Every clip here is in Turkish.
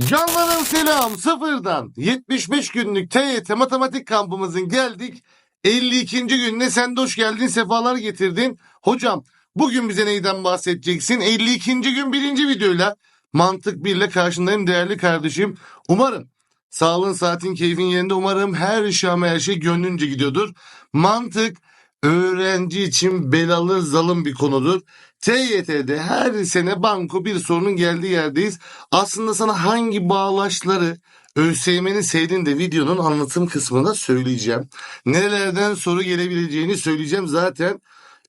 Canlarım selam sıfırdan 75 günlük TYT matematik kampımızın geldik 52. gününe sen de hoş geldin sefalar getirdin. Hocam bugün bize neyden bahsedeceksin 52. gün birinci videoyla mantık 1 ile karşındayım değerli kardeşim. Umarım sağlığın saatin keyfin yerinde umarım her şey ama her şey gönlünce gidiyordur. Mantık öğrenci için belalı zalim bir konudur. TYT'de her sene banko bir sorunun geldiği yerdeyiz. Aslında sana hangi bağlaçları ÖSYM'nin sevdiğini de videonun anlatım kısmında söyleyeceğim. Nerelerden soru gelebileceğini söyleyeceğim. Zaten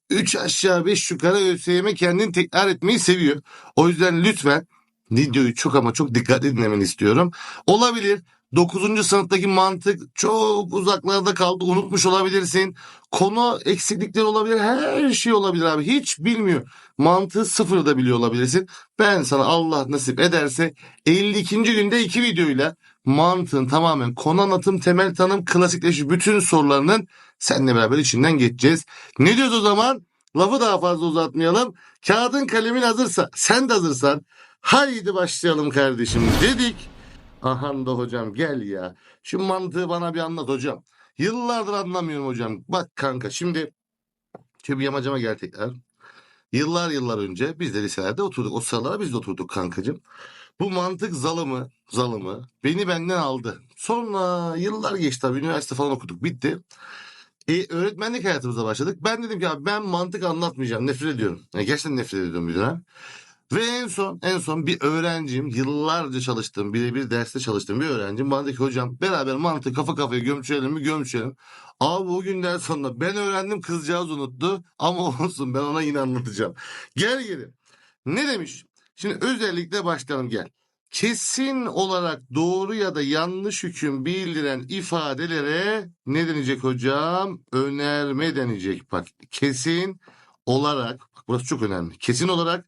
3 aşağı 5 yukarı ÖSYM kendini tekrar etmeyi seviyor. O yüzden lütfen videoyu çok ama çok dikkatli dinlemeni istiyorum. Olabilir 9. sınıftaki mantık çok uzaklarda kaldı unutmuş olabilirsin. Konu eksiklikleri olabilir her şey olabilir abi hiç bilmiyor. Mantığı sıfırda biliyor olabilirsin. Ben sana Allah nasip ederse 52. günde iki videoyla mantığın tamamen konu anlatım, temel tanım, klasikleşmiş bütün sorularının seninle beraber içinden geçeceğiz. Ne diyoruz o zaman? Lafı daha fazla uzatmayalım. Kağıdın kalemin hazırsa, sen de hazırsan haydi başlayalım kardeşim dedik. Aha da hocam gel ya. Şu mantığı bana bir anlat hocam. Yıllardır anlamıyorum hocam. Bak kanka şimdi şöyle bir yamacıma gel tekrar. Yıllar yıllar önce biz de liselerde oturduk. O sıralara biz de oturduk kankacığım. Bu mantık zalımı, zalımı beni benden aldı. Sonra yıllar geçti tabii üniversite falan okuduk bitti. E, öğretmenlik hayatımıza başladık. Ben dedim ki abi ben mantık anlatmayacağım. Nefret ediyorum. Yani gerçekten nefret ediyorum bir dönem. Ve en son en son bir öğrencim yıllarca çalıştığım birebir derste çalıştığım bir öğrencim bana dedi ki hocam beraber mantığı kafa kafaya gömçürelim mi gömçürelim. Abi o günden sonra ben öğrendim kızcağız unuttu ama olsun ben ona yine anlatacağım. Gel geri. Ne demiş? Şimdi özellikle başlayalım gel. Kesin olarak doğru ya da yanlış hüküm bildiren ifadelere ne denecek hocam? Önerme denecek. Bak kesin olarak bak burası çok önemli. Kesin olarak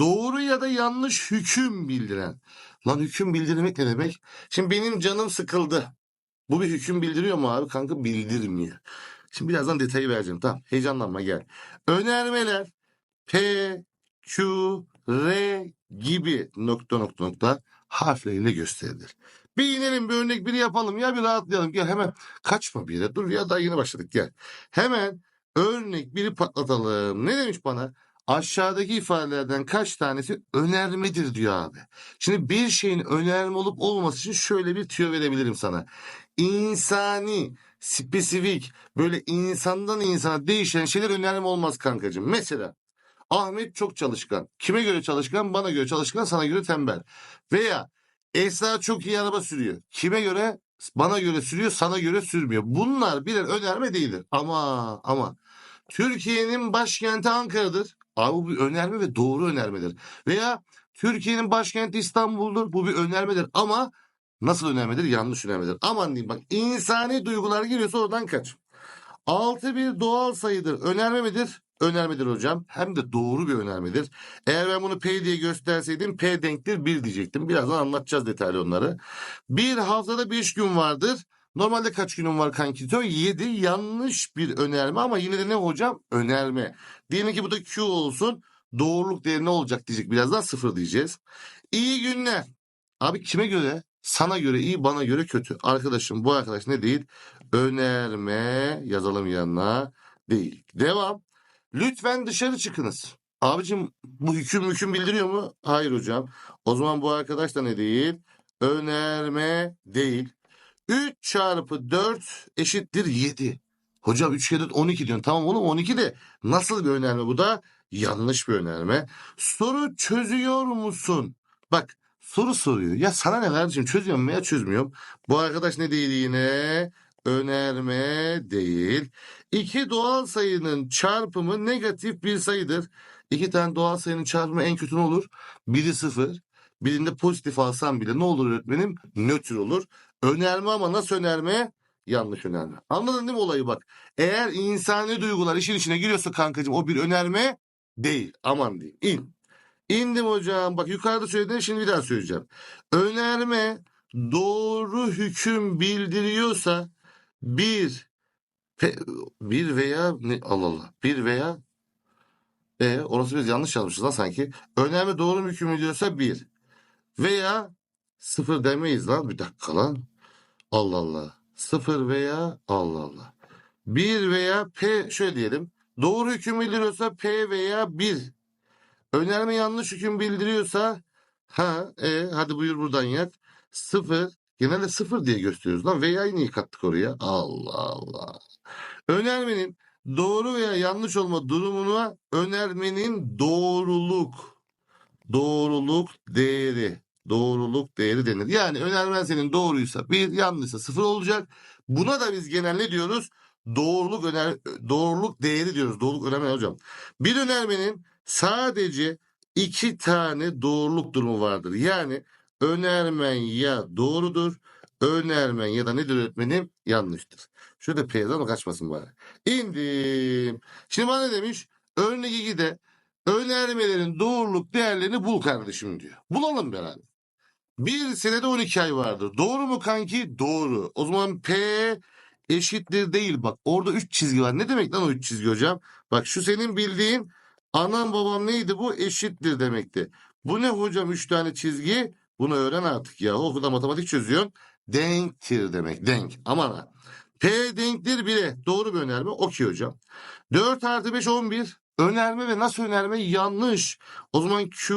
doğru ya da yanlış hüküm bildiren. Lan hüküm bildirmek ne demek? Şimdi benim canım sıkıldı. Bu bir hüküm bildiriyor mu abi? Kanka bildirmiyor. Şimdi birazdan detayı vereceğim. Tamam heyecanlanma gel. Önermeler P, Q, R gibi nokta nokta nokta harfleriyle gösterilir. Bir inelim bir örnek biri yapalım ya bir rahatlayalım. Gel hemen kaçma bir yere dur ya daha yeni başladık gel. Hemen örnek biri patlatalım. Ne demiş bana? Aşağıdaki ifadelerden kaç tanesi önermedir diyor abi. Şimdi bir şeyin önerme olup olmaması için şöyle bir tüyo verebilirim sana. İnsani, spesifik, böyle insandan insana değişen şeyler önerme olmaz kankacığım. Mesela Ahmet çok çalışkan. Kime göre çalışkan? Bana göre çalışkan, sana göre tembel. Veya Esra çok iyi araba sürüyor. Kime göre? Bana göre sürüyor, sana göre sürmüyor. Bunlar birer önerme değildir. Ama ama Türkiye'nin başkenti Ankara'dır. Abi bu bir önerme ve doğru önermedir. Veya Türkiye'nin başkenti İstanbul'dur. Bu bir önermedir ama nasıl önermedir? Yanlış önermedir. Aman diyeyim bak insani duygular geliyorsa oradan kaç. 6 bir doğal sayıdır. Önerme midir? Önermedir hocam. Hem de doğru bir önermedir. Eğer ben bunu P diye gösterseydim P denktir 1 diyecektim. Birazdan anlatacağız detaylı onları. Bir haftada 5 gün vardır. Normalde kaç günüm var kankito? 7 yanlış bir önerme ama yine de ne hocam? Önerme. Diyelim ki bu da Q olsun. Doğruluk değeri ne olacak diyecek. Birazdan sıfır diyeceğiz. İyi günler. Abi kime göre? Sana göre iyi, bana göre kötü. Arkadaşım bu arkadaş ne değil? Önerme yazalım yanına değil. Devam. Lütfen dışarı çıkınız. Abicim bu hüküm hüküm bildiriyor mu? Hayır hocam. O zaman bu arkadaş da ne değil? Önerme değil. 3 çarpı 4 eşittir 7. Hocam 3 kere 4 12 diyorsun. Tamam oğlum 12 de nasıl bir önerme bu da? Yanlış bir önerme. Soru çözüyor musun? Bak soru soruyor. Ya sana ne kardeşim çözüyorum veya çözmüyorum. Bu arkadaş ne değil yine? Önerme değil. İki doğal sayının çarpımı negatif bir sayıdır. İki tane doğal sayının çarpımı en kötü ne olur? Biri sıfır. Birinde pozitif alsam bile ne olur öğretmenim? Nötr olur. Önerme ama nasıl önerme? Yanlış önerme. Anladın değil mi olayı bak. Eğer insani duygular işin içine giriyorsa kankacığım o bir önerme değil. Aman diyeyim. İn. İndim hocam. Bak yukarıda söyledim şimdi bir daha söyleyeceğim. Önerme doğru hüküm bildiriyorsa bir bir veya ne Allah Allah bir veya e, orası biz yanlış yazmışız lan sanki. Önerme doğru hüküm bildiriyorsa bir veya sıfır demeyiz lan. Bir dakika lan. Allah Allah. Sıfır veya Allah Allah. Bir veya P şöyle diyelim. Doğru hüküm bildiriyorsa P veya 1. Önerme yanlış hüküm bildiriyorsa ha e, hadi buyur buradan yak. Sıfır. Genelde sıfır diye gösteriyoruz lan. Veya'yı niye kattık oraya? Allah Allah. Önermenin doğru veya yanlış olma durumuna önermenin doğruluk doğruluk değeri doğruluk değeri denir. Yani önermen senin doğruysa bir yanlışsa sıfır olacak. Buna da biz genel ne diyoruz? Doğruluk öner doğruluk değeri diyoruz. Doğruluk önerme hocam. Bir önermenin sadece iki tane doğruluk durumu vardır. Yani önermen ya doğrudur, önermen ya da nedir öğretmenim? Yanlıştır. Şurada P'den kaçmasın bari. İndim. Şimdi bana ne demiş? Örnek 2'de önermelerin doğruluk değerlerini bul kardeşim diyor. Bulalım beraber. Bir senede 12 ay vardır. Doğru mu kanki? Doğru. O zaman P eşittir değil. Bak orada 3 çizgi var. Ne demek lan o 3 çizgi hocam? Bak şu senin bildiğin anam babam neydi bu? Eşittir demekti. Bu ne hocam 3 tane çizgi? Bunu öğren artık ya. Okulda matematik çözüyorsun. Denktir demek. Denk. Aman ha. P denktir 1'e. Doğru bir önerme. Okey hocam. 4 artı 5 11. Önerme ve nasıl önerme yanlış. O zaman Q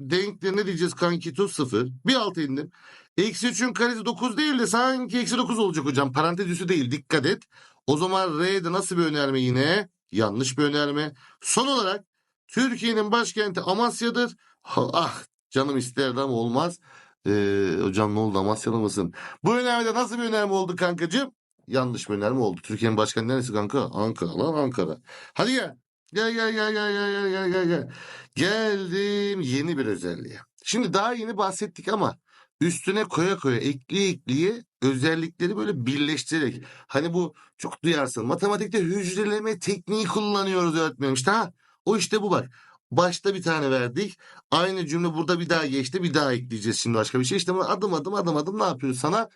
denktir ne diyeceğiz kanki tu 0. Bir altı indim. Eksi 3'ün karesi 9 değil de sanki eksi 9 olacak hocam. Parantez üstü değil dikkat et. O zaman R'de nasıl bir önerme yine? Yanlış bir önerme. Son olarak Türkiye'nin başkenti Amasya'dır. Ah canım isterdi ama olmaz. Ee, hocam ne oldu Amasyalı mısın? Bu önermede nasıl bir önerme oldu kankacığım? Yanlış bir önerme oldu. Türkiye'nin başkenti neresi kanka? Ankara lan Ankara. Hadi gel. Gel gel gel gel gel gel gel gel. Geldim yeni bir özelliğe. Şimdi daha yeni bahsettik ama üstüne koya koya ekliye ekliye özellikleri böyle birleştirerek hani bu çok duyarsın matematikte hücreleme tekniği kullanıyoruz öğretmenim işte ha? O işte bu bak. Başta bir tane verdik aynı cümle burada bir daha geçti bir daha ekleyeceğiz şimdi başka bir şey. İşte adım adım adım adım ne yapıyoruz sana?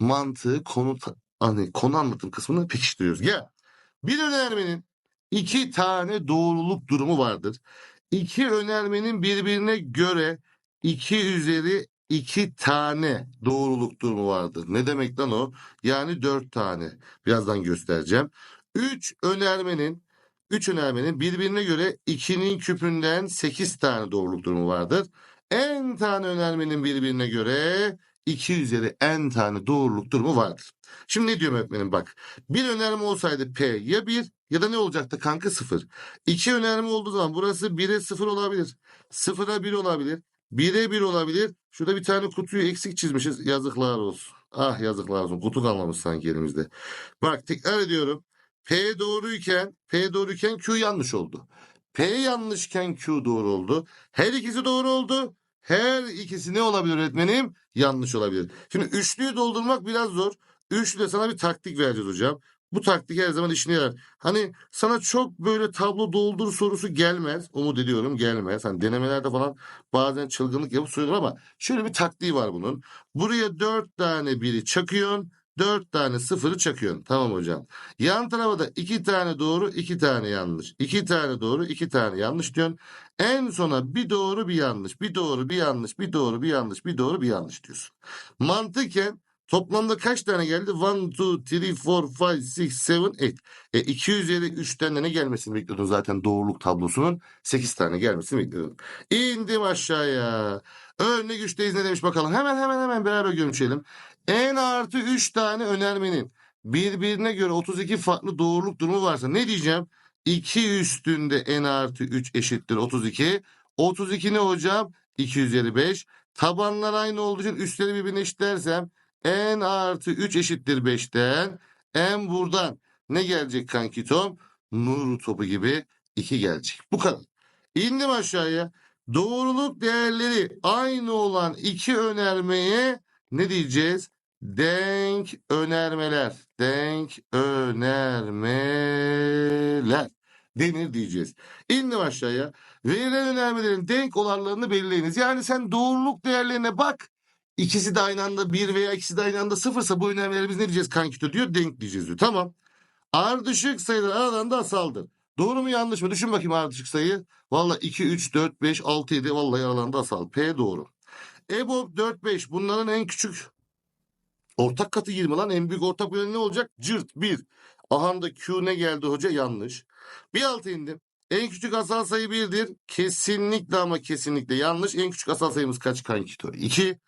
Mantığı konu hani konu anlatım kısmını pekiştiriyoruz. Gel. Bir önermenin iki tane doğruluk durumu vardır. İki önermenin birbirine göre iki üzeri iki tane doğruluk durumu vardır. Ne demek lan o? Yani dört tane. Birazdan göstereceğim. Üç önermenin üç önermenin birbirine göre ikinin küpünden sekiz tane doğruluk durumu vardır. En tane önermenin birbirine göre 2 üzeri n tane doğruluk durumu vardır. Şimdi ne diyorum öğretmenim bak. Bir önerme olsaydı P ya 1 ya da ne olacaktı kanka 0. İki önerme olduğu zaman burası 1'e 0 olabilir. 0'a 1 olabilir. 1'e 1 olabilir. Şurada bir tane kutuyu eksik çizmişiz. Yazıklar olsun. Ah yazıklar olsun. Kutu kalmamış sanki elimizde. Bak tekrar ediyorum. P doğruyken P doğruyken Q yanlış oldu. P yanlışken Q doğru oldu. Her ikisi doğru oldu. Her ikisi ne olabilir öğretmenim? Yanlış olabilir. Şimdi üçlüyü doldurmak biraz zor. Üçlüde sana bir taktik vereceğiz hocam. Bu taktik her zaman işine yarar. Hani sana çok böyle tablo doldur sorusu gelmez. Umut ediyorum gelmez. Hani denemelerde falan bazen çılgınlık yapıp soruyorlar ama şöyle bir taktiği var bunun. Buraya dört tane biri çakıyorsun. Dört tane sıfırı çakıyorsun. Tamam hocam. Yan tarafa da iki tane doğru, iki tane yanlış. İki tane doğru, iki tane yanlış diyorsun. En sona bir doğru bir yanlış, bir doğru bir yanlış, bir doğru bir yanlış, bir doğru bir yanlış diyorsun. Mantıken toplamda kaç tane geldi? 1, 2, 3, 4, 5, 6, 7, 8. E 2 üzeri 3'ten de ne gelmesini bekliyordun zaten doğruluk tablosunun? 8 tane gelmesini bekliyordun. İndim aşağıya. Örnek 3'teyiz ne demiş bakalım. Hemen hemen hemen beraber görüşelim. En artı 3 tane önermenin birbirine göre 32 farklı doğruluk durumu varsa ne diyeceğim? 2 üstünde n artı 3 eşittir 32. 32 ne hocam? 2 üzeri 5. Tabanlar aynı olduğu için üstleri birbirine eşitlersem n artı 3 eşittir 5'ten. n buradan ne gelecek kanki Tom? Nur topu gibi 2 gelecek. Bu kadar. İndim aşağıya. Doğruluk değerleri aynı olan iki önermeye ne diyeceğiz? Denk önermeler. Denk önermeler denir diyeceğiz. İndim aşağıya. Verilen önermelerin denk olanlarını belirleyiniz. Yani sen doğruluk değerlerine bak. İkisi de aynı anda bir veya ikisi de aynı anda sıfırsa bu önermelerimiz ne diyeceğiz kankito diyor. Denk diyeceğiz diyor. Tamam. Ardışık sayılar aradan da asaldır. Doğru mu yanlış mı? Düşün bakayım ardışık sayı. Valla 2, 3, 4, 5, 6, 7 vallahi aralarında asal. P doğru. EBOB 4 5 bunların en küçük ortak katı 20 lan en büyük ortak böleni ne olacak? Cırt 1. Aha da Q ne geldi hoca? Yanlış. Bir altı indim. En küçük asal sayı 1'dir. Kesinlikle ama kesinlikle yanlış. En küçük asal sayımız kaç kankito? 2.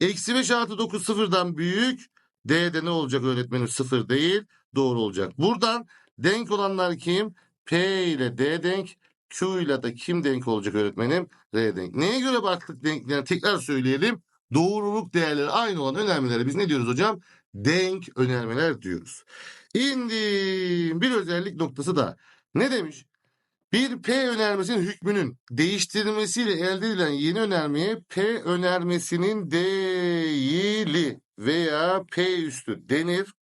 Eksi 5 artı 9 sıfırdan büyük. D'de ne olacak öğretmenim? Sıfır değil. Doğru olacak. Buradan denk olanlar kim? P ile D denk. Q ile de kim denk olacak öğretmenim? R denk. Neye göre baktık denklerine? Tekrar söyleyelim. Doğruluk değerleri aynı olan önermelere biz ne diyoruz hocam? Denk önermeler diyoruz. İndim. Bir özellik noktası da. Ne demiş? Bir P önermesinin hükmünün değiştirilmesiyle elde edilen yeni önermeye P önermesinin değili veya P üstü denir.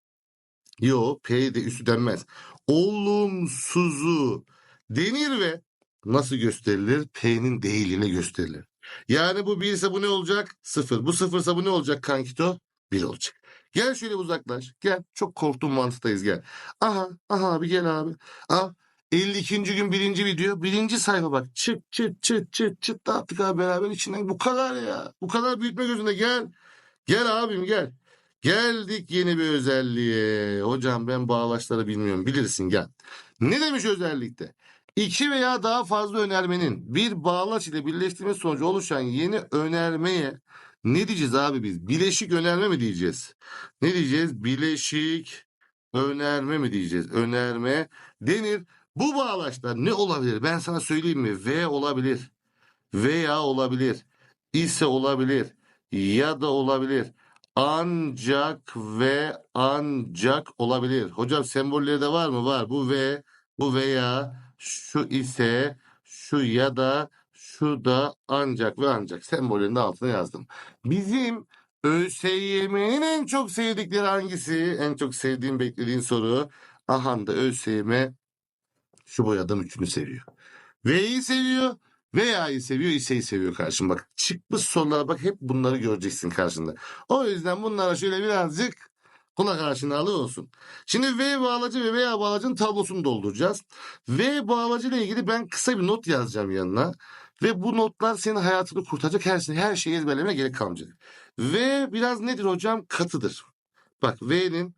Yo P de üstü denmez. Olumsuzu denir ve nasıl gösterilir? P'nin değiliyle gösterilir. Yani bu 1 ise bu ne olacak? 0. Bu 0 ise bu ne olacak kankito? 1 olacak. Gel şöyle uzaklaş. Gel. Çok korktuğum mantıktayız gel. Aha. Aha abi gel abi. Al. 52. gün birinci video. Birinci sayfa bak. Çıt çıt çıt çıt çıt dağıttık abi beraber içinden. Bu kadar ya. Bu kadar büyütme gözünde gel. Gel abim gel. Geldik yeni bir özelliğe. Hocam ben bağlaçları bilmiyorum. Bilirsin gel. Ne demiş özellikte? İki veya daha fazla önermenin bir bağlaç ile birleştirme sonucu oluşan yeni önermeye ne diyeceğiz abi biz? Bileşik önerme mi diyeceğiz? Ne diyeceğiz? Bileşik önerme mi diyeceğiz? Önerme denir. Bu bağlaçlar ne olabilir? Ben sana söyleyeyim mi? V olabilir. Veya olabilir. ise olabilir. Ya da olabilir. Ancak ve ancak olabilir. Hocam sembolleri de var mı? Var. Bu ve, bu veya, şu ise, şu ya da, şu da ancak ve ancak sembollerin de altına yazdım. Bizim ÖSYM'nin en çok sevdikleri hangisi? En çok sevdiğim beklediğin soru. Aha da ÖSYM şu boyadım üçünü seviyor. V'yi seviyor. Veya'yı seviyor, İse'yi seviyor karşım. Bak çıkmış sorulara bak hep bunları göreceksin karşında. O yüzden bunlara şöyle birazcık kulak aşinalığı olsun. Şimdi V bağlacı ve veya bağlacının tablosunu dolduracağız. V bağlacı ile ilgili ben kısa bir not yazacağım yanına. Ve bu notlar senin hayatını kurtaracak her, şey, her şeyi ezberlemene gerek kalmayacak. V biraz nedir hocam? Katıdır. Bak V'nin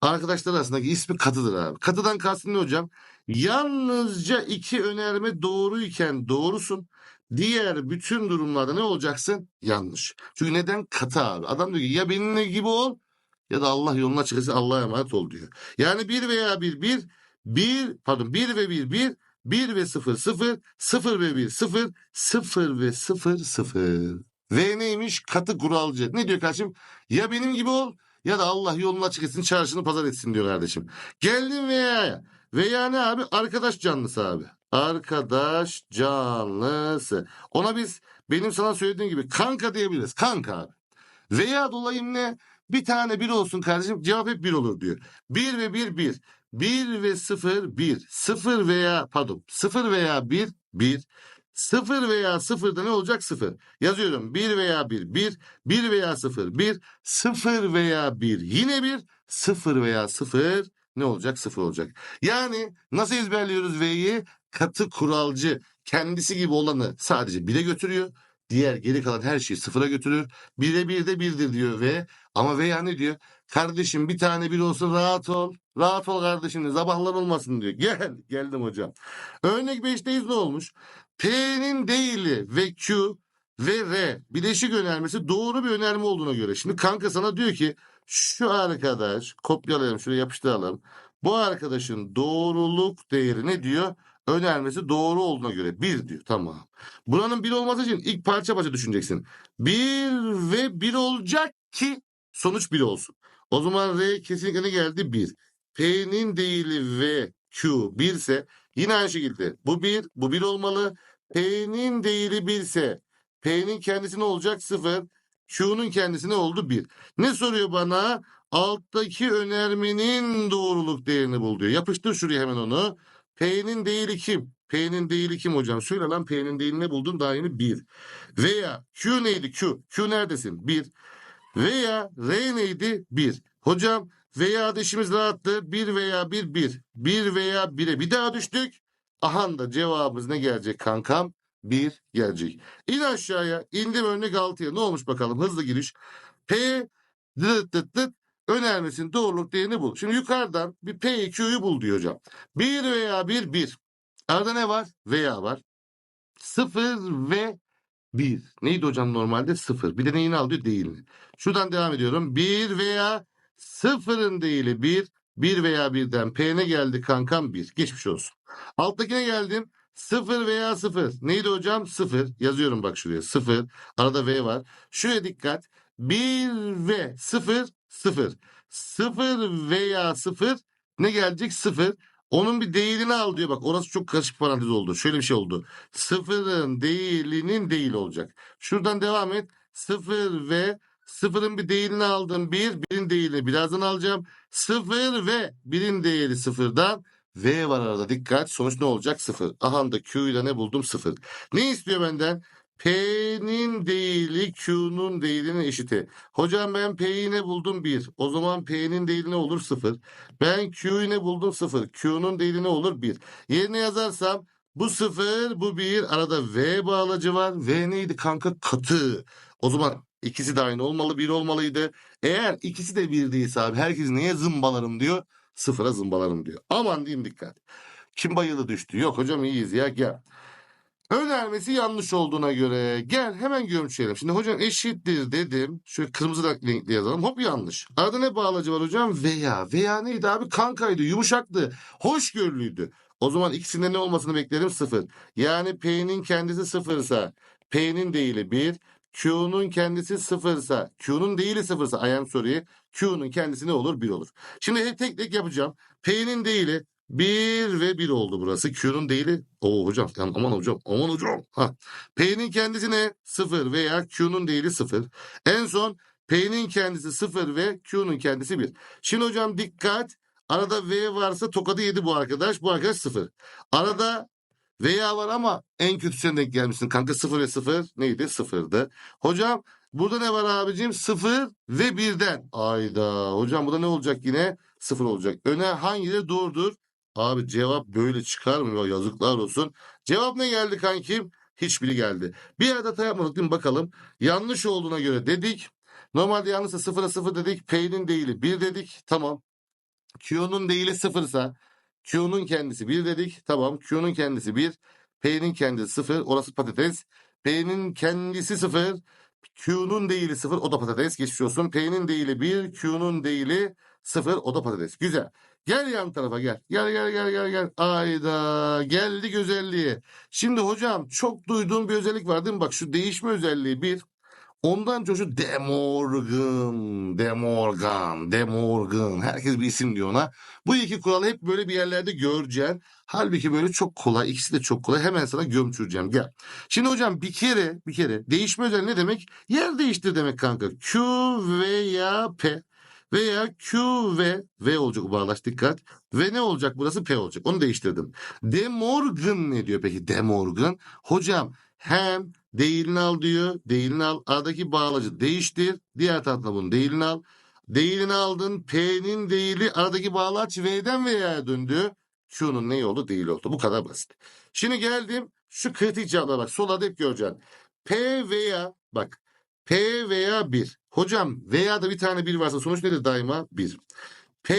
arkadaşlar arasındaki ismi katıdır abi. Katıdan kastım ne hocam? Yalnızca iki önerme doğruyken doğrusun. Diğer bütün durumlarda ne olacaksın? Yanlış. Çünkü neden? Katı abi. Adam diyor ki ya benimle gibi ol ya da Allah yoluna çıkırsa Allah'a emanet ol diyor. Yani bir veya bir bir bir pardon bir ve bir bir bir ve sıfır sıfır sıfır ve bir sıfır sıfır ve sıfır sıfır. V neymiş? Katı kuralcı. Ne diyor kardeşim? Ya benim gibi ol ya da Allah yolunu açık etsin çarşını pazar etsin diyor kardeşim. Geldim veya veya ne abi? Arkadaş canlısı abi. Arkadaş canlısı. Ona biz benim sana söylediğim gibi kanka diyebiliriz. Kanka abi. Veya dolayım ne? Bir tane bir olsun kardeşim. Cevap hep bir olur diyor. Bir ve bir bir. Bir ve sıfır bir. Sıfır veya pardon sıfır veya bir bir. Sıfır veya sıfırda ne olacak? Sıfır. Yazıyorum. Bir veya bir bir. Bir veya sıfır bir. Sıfır veya bir. Yine bir. Sıfır veya sıfır ne olacak? Sıfır olacak. Yani nasıl ezberliyoruz V'yi? Katı kuralcı. Kendisi gibi olanı sadece bire götürüyor. Diğer geri kalan her şeyi sıfıra götürür. Bire bir de birdir diyor V. Ama veya ne diyor? Kardeşim bir tane bir olsun rahat ol. Rahat ol kardeşim. Sabahlar olmasın diyor. Gel. Geldim hocam. Örnek 5'teyiz ne olmuş? P'nin değili ve Q ve R bileşik önermesi doğru bir önerme olduğuna göre. Şimdi kanka sana diyor ki şu arkadaş kopyalayalım şuraya yapıştıralım. Bu arkadaşın doğruluk değeri ne diyor? Önermesi doğru olduğuna göre bir diyor. Tamam. Buranın bir olması için ilk parça parça düşüneceksin. Bir ve bir olacak ki sonuç bir olsun. O zaman R kesinlikle ne geldi? Bir. P'nin değili ve Q 1 ise yine aynı şekilde bu 1, bu 1 olmalı. P'nin değili 1 ise P'nin kendisi ne olacak? 0. Q'nun kendisi ne oldu? 1. Ne soruyor bana? Alttaki önermenin doğruluk değerini bul diyor. Yapıştır şuraya hemen onu. P'nin değili kim? P'nin değili kim hocam? Söyle lan P'nin değilini ne buldun? Daha yeni 1. Veya Q neydi? Q. Q neredesin? 1. Veya R neydi? 1. Hocam veya da işimiz rahattı. 1 veya 1 1. 1 veya 1'e bir daha düştük. Aha da cevabımız ne gelecek kankam? 1 gelecek. İn aşağıya. indim örnek 6'ya. Ne olmuş bakalım hızlı giriş. P dıt dıt dıt önermesinin doğruluk değerini bul. Şimdi yukarıdan bir P Q'yu bul diyor hocam. 1 veya 1 1. Arada ne var? Veya var. 0 ve 1. Neydi hocam normalde? 0. Bir de neyini al diyor? Değilini. Şuradan devam ediyorum. 1 veya 0'ın değili 1. 1 veya 1'den P ne geldi kankam? 1. Geçmiş olsun. Alttakine geldim. 0 veya 0. Neydi hocam? 0. Yazıyorum bak şuraya. 0. Arada V var. Şuraya dikkat. 1 ve 0 0. 0 veya 0 ne gelecek? 0. Onun bir değilini al diyor. Bak orası çok karışık parantez oldu. Şöyle bir şey oldu. Sıfırın değilinin değil olacak. Şuradan devam et. Sıfır ve sıfırın bir değilini aldım. Bir, birin değilini birazdan alacağım. Sıfır ve birin değeri sıfırdan. V var arada dikkat. Sonuç ne olacak? Sıfır. Aha da Q ile ne buldum? Sıfır. Ne istiyor benden? P'nin değili Q'nun değilinin eşiti. Hocam ben P'yi ne buldum? 1. O zaman P'nin değili ne olur? 0. Ben Q'yu ne buldum? 0. Q'nun değili ne olur? 1. Yerine yazarsam bu 0, bu 1. Arada V bağlacı var. V neydi kanka? Katı. O zaman ikisi de aynı olmalı. 1 olmalıydı. Eğer ikisi de 1 değilse abi herkes neye zımbalarım diyor? Sıfıra zımbalarım diyor. Aman diyeyim dikkat. Kim bayıldı düştü? Yok hocam iyiyiz ya gel. Önermesi yanlış olduğuna göre gel hemen gömçeyelim. Şimdi hocam eşittir dedim. Şöyle kırmızı renkli yazalım. Hop yanlış. Arada ne bağlacı var hocam? Veya. Veya neydi abi? Kankaydı, yumuşaktı, hoşgörülüydü. O zaman ikisinde ne olmasını beklerim? Sıfır. Yani P'nin kendisi sıfırsa P'nin değili bir. Q'nun kendisi sıfırsa, Q'nun değili sıfırsa, I am sorry, Q'nun kendisi ne olur? Bir olur. Şimdi hep tek tek yapacağım. P'nin değili 1 ve 1 oldu burası. Q'nun değili. Oo hocam yani aman hocam aman hocam. Ha. P'nin kendisi ne? 0 veya Q'nun değili 0. En son P'nin kendisi 0 ve Q'nun kendisi 1. Şimdi hocam dikkat. Arada V varsa tokadı yedi bu arkadaş. Bu arkadaş 0. Arada veya var ama en kötüsüne denk gelmişsin. Kanka 0 ve 0 neydi? 0'dı. Hocam burada ne var abicim? 0 ve 1'den. Ayda. Hocam burada ne olacak yine? 0 olacak. Öne hangileri doğrudur? Abi cevap böyle çıkar mı? Ya yazıklar olsun. Cevap ne geldi kankim? Hiçbiri geldi. Bir arada yapmadık değil mi? Bakalım. Yanlış olduğuna göre dedik. Normalde yanlışsa 0'a 0 dedik. P'nin değili 1 dedik. Tamam. Q'nun değili 0'sa Q'nun kendisi 1 dedik. Tamam. Q'nun kendisi 1. P'nin kendisi 0. Orası patates. P'nin kendisi 0. Q'nun değili 0. O da patates. Geçmiş olsun. P'nin değili 1. Q'nun değili 0. O da patates. Güzel. Gel yan tarafa gel. Gel gel gel gel gel. Ayda geldik özelliği. Şimdi hocam çok duyduğum bir özellik var değil mi? Bak şu değişme özelliği bir. Ondan çocuğu Demorgan, Demorgan, Demorgan. Herkes bir isim diyor ona. Bu iki kuralı hep böyle bir yerlerde göreceksin. Halbuki böyle çok kolay. İkisi de çok kolay. Hemen sana gömçüreceğim. Gel. Şimdi hocam bir kere bir kere değişme özelliği ne demek? Yer değiştir demek kanka. Q veya P veya Q ve V olacak o bağlaç dikkat. Ve ne olacak burası P olacak. Onu değiştirdim. De Morgan ne diyor peki? De Morgan. Hocam hem değilini al diyor. Değilini al. Aradaki bağlacı değiştir. Diğer tarafta bunun değilini al. Değilini aldın. P'nin değili aradaki bağlaç V'den V'ye döndü. Q'nun ne oldu? Değil oldu. Bu kadar basit. Şimdi geldim. Şu kritik cevaplara bak. Solda hep göreceksin. P veya bak P veya 1. Hocam veya da bir tane 1 varsa sonuç nedir daima? 1. P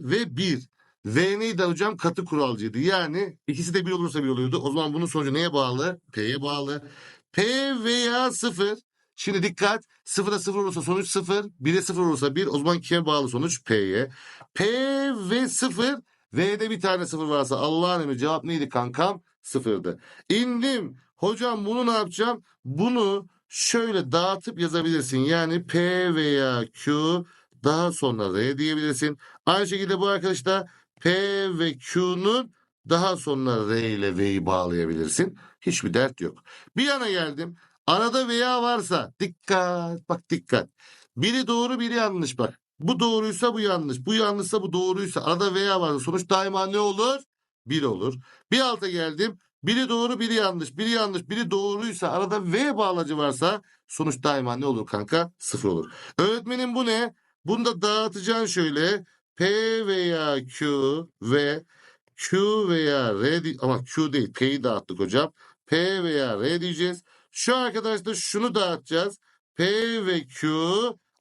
ve 1. V neydi hocam? Katı kuralcıydı. Yani ikisi de 1 olursa 1 oluyordu. O zaman bunun sonucu neye bağlı? P'ye bağlı. P veya 0. Şimdi dikkat. 0'a 0 olursa sonuç 0. 1'e 0 olursa 1. O zaman kime bağlı sonuç? P'ye. P ve 0. V'de bir tane 0 varsa Allah'ın emri cevap neydi kankam? 0'dı. İndim. Hocam bunu ne yapacağım? Bunu şöyle dağıtıp yazabilirsin. Yani P veya Q daha sonra R diyebilirsin. Aynı şekilde bu arkadaş da P ve Q'nun daha sonra R ile V'yi bağlayabilirsin. Hiçbir dert yok. Bir yana geldim. Arada veya varsa dikkat bak dikkat. Biri doğru biri yanlış bak. Bu doğruysa bu yanlış. Bu yanlışsa bu doğruysa arada veya varsa sonuç daima ne olur? Bir olur. Bir alta geldim. Biri doğru biri yanlış. Biri yanlış biri doğruysa arada V bağlacı varsa sonuç daima ne olur kanka? Sıfır olur. Öğretmenim bu ne? Bunu da dağıtacaksın şöyle. P veya Q ve Q veya R ama Q değil P'yi dağıttık hocam. P veya R diyeceğiz. Şu arkadaşta şunu dağıtacağız. P ve Q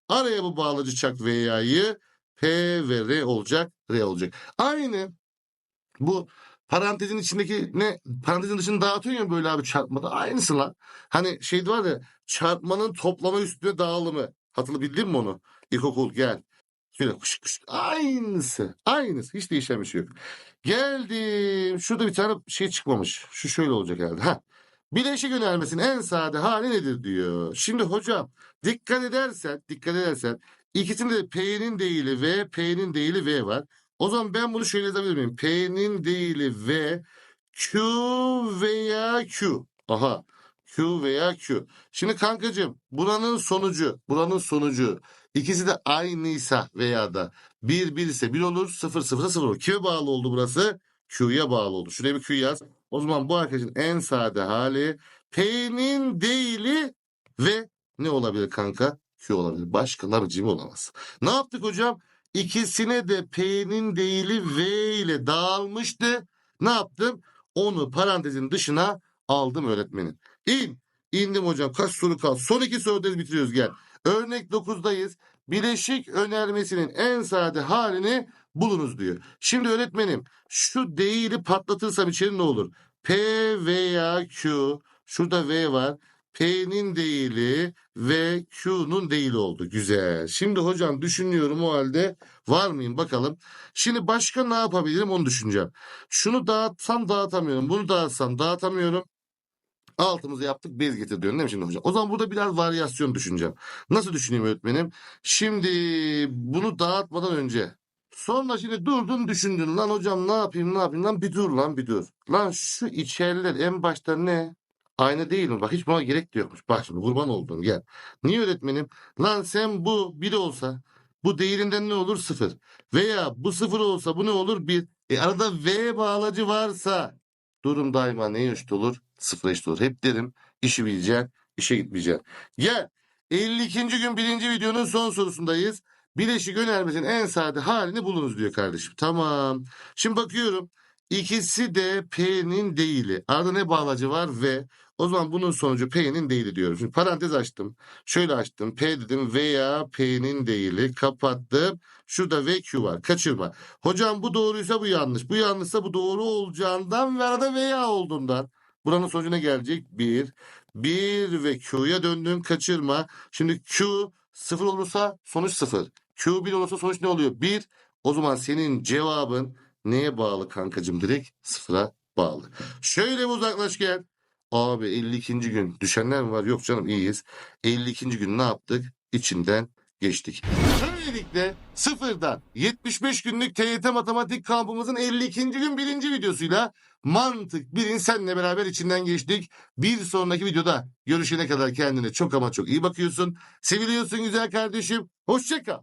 araya bu bağlacı çak veya'yı P ve R olacak. R olacak. Aynı bu parantezin içindeki ne parantezin dışını dağıtıyor ya böyle abi çarpmada aynısı lan. Hani şey var ya çarpmanın toplama üstüne dağılımı. Hatırladın mi onu? İlkokul gel. Şöyle kış kış. Aynısı. Aynısı. Hiç değişen bir şey yok. Geldim. Şurada bir tane şey çıkmamış. Şu şöyle olacak herhalde. Ha. Bileşik önermesinin en sade hali nedir diyor. Şimdi hocam dikkat edersen, dikkat edersen ikisinde de P'nin değili V, P'nin değili V var. O zaman ben bunu şöyle yazabilir miyim? P'nin değili V, Q veya Q. Aha. Q veya Q. Şimdi kankacığım buranın sonucu, buranın sonucu ikisi de aynıysa veya da 1 1 ise 1 olur, 0 0 ise 0 olur. Kime bağlı oldu burası? Q'ya bağlı oldu. Şuraya bir Q yaz. O zaman bu arkadaşın en sade hali P'nin değili ve ne olabilir kanka? Q olabilir. Başka labicim olamaz. Ne yaptık hocam? İkisine de P'nin değili V ile dağılmıştı. Ne yaptım? Onu parantezin dışına aldım öğretmenim. İn. İndim hocam. Kaç soru kaldı? Son iki sorudayız bitiriyoruz gel. Örnek 9'dayız. Bileşik önermesinin en sade halini bulunuz diyor. Şimdi öğretmenim şu değili patlatırsam içeri ne olur? P veya Q. Şurada V var. P'nin değili ve Q'nun değili oldu. Güzel. Şimdi hocam düşünüyorum o halde var mıyım bakalım. Şimdi başka ne yapabilirim onu düşüneceğim. Şunu dağıtsam dağıtamıyorum. Bunu dağıtsam dağıtamıyorum. Altımızı yaptık bez getir diyorsun değil mi şimdi hocam? O zaman burada biraz varyasyon düşüneceğim. Nasıl düşüneyim öğretmenim? Şimdi bunu dağıtmadan önce Sonra şimdi durdun düşündün lan hocam ne yapayım ne yapayım lan bir dur lan bir dur. Lan şu içeriler en başta ne? Aynı değil mi? Bak hiç buna gerek de yokmuş. Bak şimdi kurban oldum gel. Niye öğretmenim? Lan sen bu bir olsa bu değerinden ne olur? Sıfır. Veya bu sıfır olsa bu ne olur? Bir. E arada V bağlacı varsa durum daima neye eşit olur? Sıfıra eşit olur. Hep derim işi bileceksin, işe gitmeyeceksin. Gel. 52. gün birinci videonun son sorusundayız. Bileşik önermesinin en sade halini bulunuz diyor kardeşim. Tamam. Şimdi bakıyorum. İkisi de P'nin değili. Arada ne bağlacı var? V. O zaman bunun sonucu P'nin değili diyorum. Şimdi parantez açtım. Şöyle açtım. P dedim veya P'nin değili. Kapattım. Şurada VQ var. Kaçırma. Hocam bu doğruysa bu yanlış. Bu yanlışsa bu doğru olacağından ve arada veya olduğundan. Buranın sonucu ne gelecek? 1. 1 ve Q'ya döndüm. Kaçırma. Şimdi Q 0 olursa sonuç 0. Q 1 olursa sonuç ne oluyor? 1. O zaman senin cevabın neye bağlı kankacığım? Direkt sıfıra bağlı. Şöyle bir uzaklaş gel. Abi 52. gün düşenler mi var? Yok canım iyiyiz. 52. gün ne yaptık? İçinden geçtik. Böylelikle sıfırdan 75 günlük TYT matematik kampımızın 52. gün birinci videosuyla mantık birin senle beraber içinden geçtik. Bir sonraki videoda görüşene kadar kendine çok ama çok iyi bakıyorsun. Seviliyorsun güzel kardeşim. Hoşçakal.